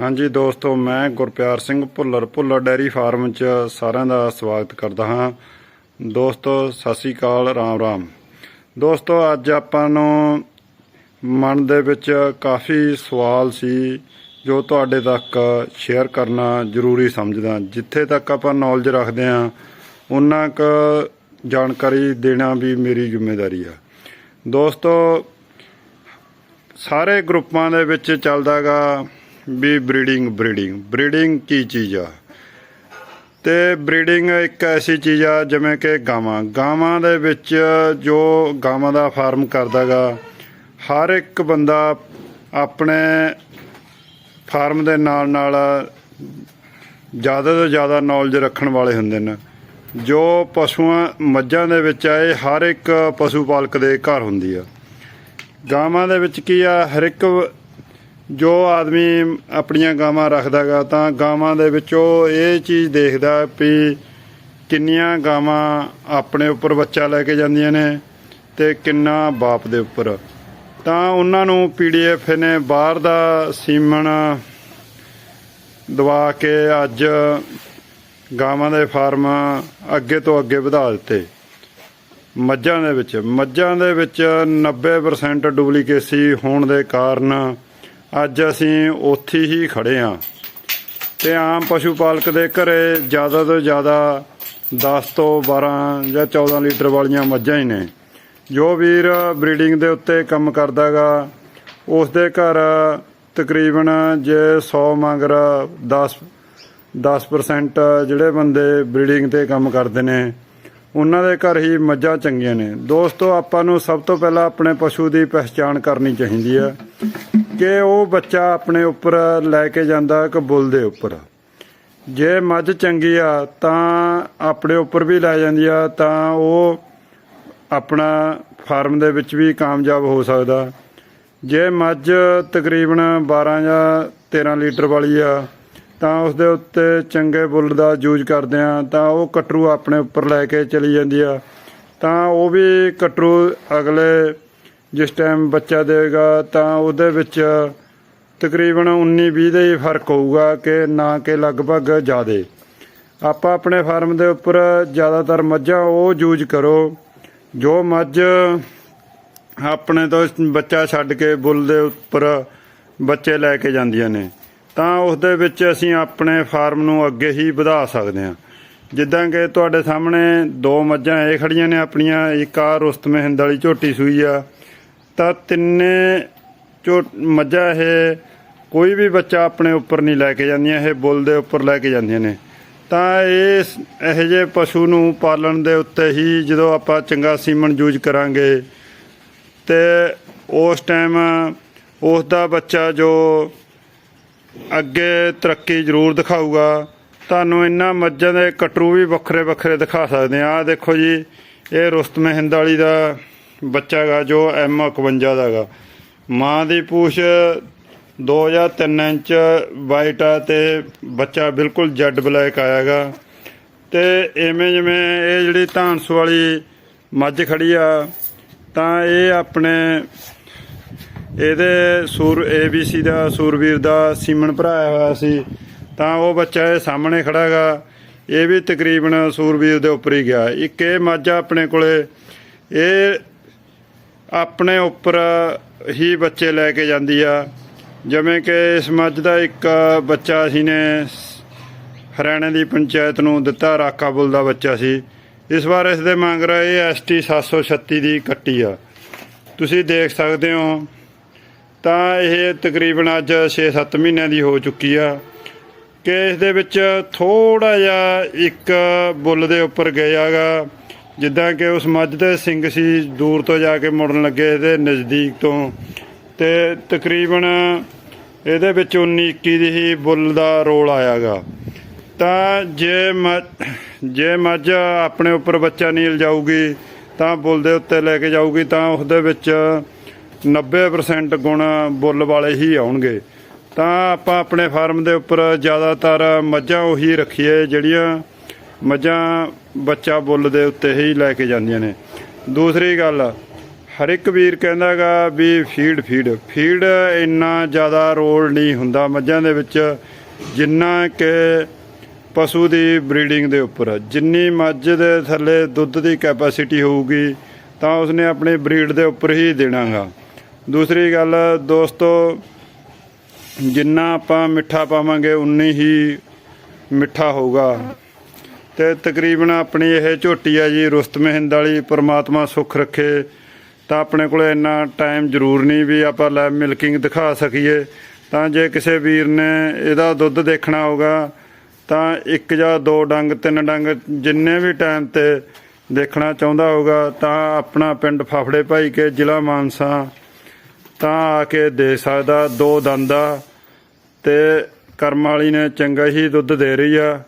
ਹਾਂਜੀ ਦੋਸਤੋ, ਮੈਂ ਗੁਰਪਿਆਰ ਸਿੰਘ ਭੁੱਲਰ ਭੁੱਲਰ ਡੈਰੀ ਫਾਰਮ 'ਚ ਸਾਰਿਆਂ ਦਾ ਸਵਾਗਤ ਕਰਦਾ ਹਾਂ। ਦੋਸਤੋ, ਸਤਿ ਸ੍ਰੀ ਅਕਾਲ, ਰਾਮ ਰਾਮ। ਦੋਸਤੋ, ਅੱਜ ਆਪਾਂ ਨੂੰ ਮਨ ਦੇ ਵਿੱਚ ਕਾਫੀ ਸਵਾਲ ਸੀ, ਜੋ ਤੁਹਾਡੇ ਤੱਕ ਸ਼ੇਅਰ ਕਰਨਾ ਜ਼ਰੂਰੀ ਸਮਝਦਾ। ਜਿੱਥੇ ਤੱਕ ਆਪਾਂ ਨੌਲੇਜ ਰੱਖਦੇ ਹਾਂ, ਉਹਨਾਂ ਕ ਜਾਣਕਾਰੀ ਦੇਣਾ ਵੀ ਮੇਰੀ ਜ਼ਿੰਮੇਵਾਰੀ ਆ। ਦੋਸਤੋ, ਸਾਰੇ ਗਰੁੱਪਾਂ ਦੇ ਵਿੱਚ ਚੱਲਦਾਗਾ ਵੀ ਬਰੀਡਿੰਗ ਬਰੀਡਿੰਗ। ਬਰੀਡਿੰਗ ਕੀ ਚੀਜ਼ ਆ? ਤੇ ਬਰੀਡਿੰਗ ਇੱਕ ਐਸੀ ਚੀਜ਼ ਆ, ਜਿਵੇਂ ਕਿ ਗਾਵਾਂ। ਗਾਵਾਂ ਦੇ ਵਿੱਚ ਜੋ ਗਾਵਾਂ ਦਾ ਫਾਰਮ ਕਰਦਾਗਾ ਹਰ ਇੱਕ ਬੰਦਾ ਆਪਣੇ ਫਾਰਮ ਦੇ ਨਾਲ ਨਾਲ ਜ਼ਿਆਦਾ ਤੋਂ ਜ਼ਿਆਦਾ ਨੌਲੇਜ ਰੱਖਣ ਵਾਲੇ ਹੁੰਦੇ ਨੇ। ਜੋ ਪਸ਼ੂਆਂ, ਮੱਝਾਂ ਦੇ ਵਿੱਚ ਆ, ਇਹ ਹਰ ਇੱਕ ਪਸ਼ੂ ਪਾਲਕ ਦੇ ਘਰ ਹੁੰਦੀ ਆ। ਗਾਵਾਂ ਦੇ ਵਿੱਚ ਕੀ ਆ, ਹਰ ਇੱਕ ਜੋ ਆਦਮੀ ਆਪਣੀਆਂ ਗਾਵਾਂ ਰੱਖਦਾਗਾ ਤਾਂ ਗਾਵਾਂ ਦੇ ਵਿੱਚੋਂ ਇਹ ਚੀਜ਼ ਦੇਖਦਾ ਵੀ ਕਿੰਨੀਆਂ ਗਾਵਾਂ ਆਪਣੇ ਉੱਪਰ ਬੱਚਾ ਲੈ ਕੇ ਜਾਂਦੀਆਂ ਨੇ ਤੇ ਕਿੰਨਾ ਬਾਪ ਦੇ ਉੱਪਰ। ਤਾਂ ਉਹਨਾਂ ਨੂੰ ਪੀਡੀਐਫ ਨੇ ਬਾਹਰ ਦਾ ਸੀਮਨ ਦਵਾ ਕੇ ਅੱਜ ਗਾਵਾਂ ਦੇ ਫਾਰਮ ਅੱਗੇ ਤੋਂ ਅੱਗੇ ਵਧਾ ਦਿੱਤੇ। ਮੱਝਾਂ ਦੇ ਵਿੱਚ, ਮੱਝਾਂ ਦੇ ਵਿੱਚ 90% ਡੁਪਲੀਕੇਸੀ ਹੋਣ ਦੇ ਕਾਰਨ ਅੱਜ ਅਸੀਂ ਉੱਥੇ ਹੀ ਖੜੇ ਹਾਂ ਤੇ ਆਮ ਪਸ਼ੂ ਪਾਲਕ ਦੇ ਘਰੇ ਜ਼ਿਆਦਾ ਤੋਂ ਜ਼ਿਆਦਾ 10 ਤੋਂ 12 ਜਾਂ 14 ਲੀਟਰ ਵਾਲੀਆਂ ਮੱਝਾਂ ਹੀ ਨੇ। ਜੋ ਵੀਰ ਬਰੀਡਿੰਗ ਦੇ ਉੱਤੇ ਕੰਮ ਕਰਦਾਗਾ ਉਸ ਦੇ ਘਰ ਤਕਰੀਬਨ ਜੇ 100 ਮਗਰ 10 10% ਜਿਹੜੇ ਬੰਦੇ ਬਰੀਡਿੰਗ ਤੇ ਕੰਮ ਕਰਦੇ ਨੇ, ਉਹਨਾਂ ਦੇ ਘਰ ਹੀ ਮੱਝਾਂ ਚੰਗੀਆਂ ਨੇ। ਦੋਸਤੋ, ਆਪਾਂ ਨੂੰ ਸਭ ਤੋਂ ਪਹਿਲਾਂ ਆਪਣੇ ਪਸ਼ੂ ਦੀ ਪਹਿਚਾਣ ਕਰਨੀ ਚਾਹੀਦੀ ਹੈ। ਕਿ ਉਹ ਬੱਚਾ ਆਪਣੇ ਉੱਪਰ ਲੈ ਕੇ ਜਾਂਦਾ ਇੱਕ ਬੁੱਲ ਦੇ ਉੱਪਰ। ਜੇ ਮੱਝ ਚੰਗੀ ਆ, ਤਾਂ ਆਪਣੇ ਉੱਪਰ ਵੀ ਲੈ ਜਾਂਦੀ ਆ, ਤਾਂ ਉਹ ਆਪਣਾ ਫਾਰਮ ਦੇ ਵਿੱਚ ਵੀ ਕਾਮਯਾਬ ਹੋ ਸਕਦਾ। ਜੇ ਮੱਝ ਤਕਰੀਬਨ 12 ਜਾਂ 13 ਲੀਟਰ ਵਾਲੀ ਆ, ਤਾਂ ਉਸ ਦੇ ਉੱਤੇ ਚੰਗੇ ਬੁੱਲ ਦਾ ਯੂਜ਼ ਕਰਦੇ ਆ, ਤਾਂ ਉਹ ਕਟਰੂ ਆਪਣੇ ਉੱਪਰ ਲੈ ਕੇ ਚਲੀ ਜਾਂਦੀ ਆ। ਤਾਂ ਉਹ ਵੀ ਕਟਰੂ ਅਗਲੇ ਜਿਸ ਟਾਈਮ ਬੱਚਾ ਦੇਗਾ ਤਾਂ ਉਹਦੇ ਵਿੱਚ ਤਕਰੀਬਨ 19-20 ਦਾ ਹੀ ਫ਼ਰਕ ਹੋਊਗਾ ਕਿ ਨਾ ਕਿ ਲਗਭਗ ਜ਼ਿਆਦੇ। ਆਪਾਂ ਆਪਣੇ ਫਾਰਮ ਦੇ ਉੱਪਰ ਜ਼ਿਆਦਾਤਰ ਮੱਝਾਂ ਉਹ ਯੂਜ਼ ਕਰੋ, ਜੋ ਮੱਝ ਆਪਣੇ ਤੋਂ ਬੱਚਾ ਛੱਡ ਕੇ ਬੁੱਲ ਦੇ ਉੱਪਰ ਬੱਚੇ ਲੈ ਕੇ ਜਾਂਦੀਆਂ ਨੇ, ਤਾਂ ਉਸ ਦੇ ਵਿੱਚ ਅਸੀਂ ਆਪਣੇ ਫਾਰਮ ਨੂੰ ਅੱਗੇ ਹੀ ਵਧਾ ਸਕਦੇ ਹਾਂ। ਜਿੱਦਾਂ ਕਿ ਤੁਹਾਡੇ ਸਾਹਮਣੇ ਦੋ ਮੱਝਾਂ ਇਹ ਖੜੀਆਂ ਨੇ ਆਪਣੀਆਂ, ਇੱਕ ਆ ਰੁਸਤਮੇ ਹਿੰਦ ਵਾਲੀ ਝੋਟੀ ਸੂਈ ਆ ਤਾਂ ਤਿੰਨੇ ਝੋ ਮੱਝਾਂ ਇਹ ਕੋਈ ਵੀ ਬੱਚਾ ਆਪਣੇ ਉੱਪਰ ਨਹੀਂ ਲੈ ਕੇ ਜਾਂਦੀਆਂ, ਇਹ ਬੁੱਲ ਦੇ ਉੱਪਰ ਲੈ ਕੇ ਜਾਂਦੀਆਂ ਨੇ। ਤਾਂ ਇਸ ਇਹੋ ਜਿਹੇ ਪਸ਼ੂ ਨੂੰ ਪਾਲਣ ਦੇ ਉੱਤੇ ਹੀ ਜਦੋਂ ਆਪਾਂ ਚੰਗਾ ਸੀਮਨ ਯੂਜ਼ ਕਰਾਂਗੇ, ਤੇ ਉਸ ਟਾਈਮ ਉਸ ਦਾ ਬੱਚਾ ਜੋ ਅੱਗੇ ਤਰੱਕੀ ਜ਼ਰੂਰ ਦਿਖਾਊਗਾ। ਤੁਹਾਨੂੰ ਇਹਨਾਂ ਮੱਝਾਂ ਦੇ ਕਟਰੂ ਵੀ ਵੱਖਰੇ ਵੱਖਰੇ ਦਿਖਾ ਸਕਦੇ ਆ ਆਹ ਦੇਖੋ ਜੀ, ਇਹ ਰੁਸਤਮੇ ਹਿੰਦ ਵਾਲੀ ਦਾ ਬੱਚਾ ਗਾ ਜੋ ਐਮ 51 ਦਾ ਗਾ। ਮਾਂ ਦੀ ਪੂਛ 2 ਜਾਂ 3 ਇੰਚ ਵਾਈਟ ਆ ਤੇ ਬੱਚਾ ਬਿਲਕੁਲ ਜੈਡ ਬਲੈਕ ਆਇਆਗਾ ਤੇ ਐਵੇਂ ਜਿਵੇਂ ਇਹ ਜਿਹੜੀ ਧਾਨਸੂ ਵਾਲੀ ਮੱਝ ਖੜੀ ਆ, ਤਾਂ ਇਹ ਆਪਣੇ ਇਹਦੇ ਸੂਰ ABC ਦਾ ਸੂਰਵੀਰ ਦਾ ਸੀਮਨ ਭਰਾਇਆ ਹੋਇਆ ਸੀ। ਤਾਂ ਉਹ ਬੱਚਾ ਇਹ ਸਾਹਮਣੇ ਖੜਾ ਹੈਗਾ ਇਹ ਵੀ ਤਕਰੀਬਨ ਸੂਰਵੀਰ ਦੇ ਉੱਪਰ ਹੀ ਗਿਆ। ਇੱਕ ਇਹ ਮੱਝ ਆ ਆਪਣੇ ਕੋਲੇ, ਇਹ ਆਪਣੇ ਉੱਪਰ ਹੀ ਬੱਚੇ ਲੈ ਕੇ ਜਾਂਦੀ ਆ। ਜਿਵੇਂ ਕਿ ਇਸ ਮੱਝ ਦਾ ਇੱਕ ਬੱਚਾ ਅਸੀਂ ਨੇ ਹਰਿਆਣੇ ਦੀ ਪੰਚਾਇਤ ਨੂੰ ਦਿੱਤਾ ਰਾਕਾਬੁਲ ਦਾ ਬੱਚਾ ਸੀ। ਇਸ ਵਾਰ ਇਸ ਦੇ ਮੰਗ ਰਿਹਾ ਇਹ ਐਸਟੀ 736 ਦੀ ਕੱਟੀ ਆ। ਤੁਸੀਂ ਦੇਖ ਸਕਦੇ ਹੋ, ਤਾਂ ਇਹ ਤਕਰੀਬਨ ਅੱਜ 6-7 ਮਹੀਨਿਆਂ ਦੀ ਹੋ ਚੁੱਕੀ ਆ। ਕਿ ਇਸ ਦੇ ਵਿੱਚ ਥੋੜਾ ਜਿਹਾ ਇੱਕ ਬੁੱਲ ਦੇ ਉੱਪਰ ਗਿਆ ਗਿਆਗਾ ਜਿੱਦਾਂ ਕਿ ਉਸ ਮੱਝ ਦੇ ਸਿੰਘ ਸੀ, ਦੂਰ ਤੋਂ ਜਾ ਕੇ ਮੁੜਨ ਲੱਗੇ ਇਹਦੇ ਨਜ਼ਦੀਕ ਤੋਂ। ਤੇ ਤਕਰੀਬਨ ਇਹਦੇ ਵਿੱਚ 19-21 ਦੀ ਹੀ ਬੁੱਲ ਦਾ ਰੋਲ ਆਇਆਗਾ। ਤਾਂ ਜੇ ਮੱਝ ਜੇ ਮੱਝ ਆਪਣੇ ਉੱਪਰ ਬੱਚਾ ਨਹੀਂ ਲਜਾਊਗੀ ਤਾਂ ਬੁੱਲ ਦੇ ਉੱਤੇ ਲੈ ਕੇ ਜਾਊਗੀ, ਤਾਂ ਉਸ ਦੇ ਵਿੱਚ 90% ਗੁਣ ਬੁੱਲ ਵਾਲੇ ਹੀ ਆਉਣਗੇ। ਤਾਂ ਆਪਾਂ ਆਪਣੇ ਫਾਰਮ ਦੇ ਉੱਪਰ ਜ਼ਿਆਦਾਤਰ ਮੱਝਾਂ ਉਹੀ ਰੱਖੀਏ, ਜਿਹੜੀਆਂ ਮੱਝਾਂ ਬੱਚਾ ਬੁੱਲ ਦੇ ਉੱਤੇ ਹੀ ਲੈ ਕੇ ਜਾਂਦੀਆਂ ਨੇ। ਦੂਸਰੀ ਗੱਲ, ਹਰ ਇੱਕ ਵੀਰ ਕਹਿੰਦਾਗਾ ਵੀ ਫੀਡ ਫੀਡ। ਫੀਡ ਇੰਨਾ ਜ਼ਿਆਦਾ ਰੋਲ ਨਹੀਂ ਹੁੰਦਾ ਮੱਝਾਂ ਦੇ ਵਿੱਚ, ਜਿੰਨਾ ਕਿ ਪਸ਼ੂ ਦੀ ਬਰੀਡਿੰਗ ਦੇ ਉੱਪਰ ਜਿੰਨੀ ਮੱਝ ਦੇ ਥੱਲੇ ਦੁੱਧ ਦੀ ਕੈਪੈਸਿਟੀ ਹੋਊਗੀ, ਤਾਂ ਉਸਨੇ ਆਪਣੀ ਬਰੀਡ ਦੇ ਉੱਪਰ ਹੀ ਦੇਣਾਗਾ ਦੂਸਰੀ ਗੱਲ, ਦੋਸਤੋ, ਜਿੰਨਾ ਆਪਾਂ ਮਿੱਠਾ ਪਾਵਾਂਗੇ, ਉਨੀ ਹੀ ਮਿੱਠਾ ਹੋਊਗਾ। ਤੇ ਤਕਰੀਬਨ ਆਪਣੀ ਇਹ ਝੋਟੀ ਆ ਜੀ, ਰੁਸਤ ਮਹਿੰਦ ਵਾਲੀ, ਪ੍ਰਮਾਤਮਾ ਸੁੱਖ ਰੱਖੇ, ਤਾਂ ਆਪਣੇ ਕੋਲ ਇੰਨਾ ਟਾਈਮ ਜ਼ਰੂਰ ਨਹੀਂ ਵੀ ਆਪਾਂ ਲੈ ਮਿਲਕਿੰਗ ਦਿਖਾ ਸਕੀਏ। ਤਾਂ ਜੇ ਕਿਸੇ ਵੀਰ ਨੇ ਇਹਦਾ ਦੁੱਧ ਦੇਖਣਾ ਹੋਗਾ ਤਾਂ ਇੱਕ ਜਾਂ ਦੋ ਡੰਗ, ਤਿੰਨ ਡੰਗ ਜਿੰਨੇ ਵੀ ਟਾਈਮ ਤੇ ਦੇਖਣਾ ਚਾਹੁੰਦਾ ਹੋਗਾ ਤਾਂ ਆਪਣਾ ਪਿੰਡ ਫਾਫੜੇ ਭਾਈ ਕੇ ਜ਼ਿਲ੍ਹਾ ਮਾਨਸਾ ਤਾਂ ਆ ਕੇ ਦੇ ਸਕਦਾ ਦੋ ਦੰਦਾ ਤੇ ਕਰਮ ਵਾਲੀ ਨੇ ਚੰਗਾ ਹੀ ਦੁੱਧ ਦੇ ਰਹੀ ਆ।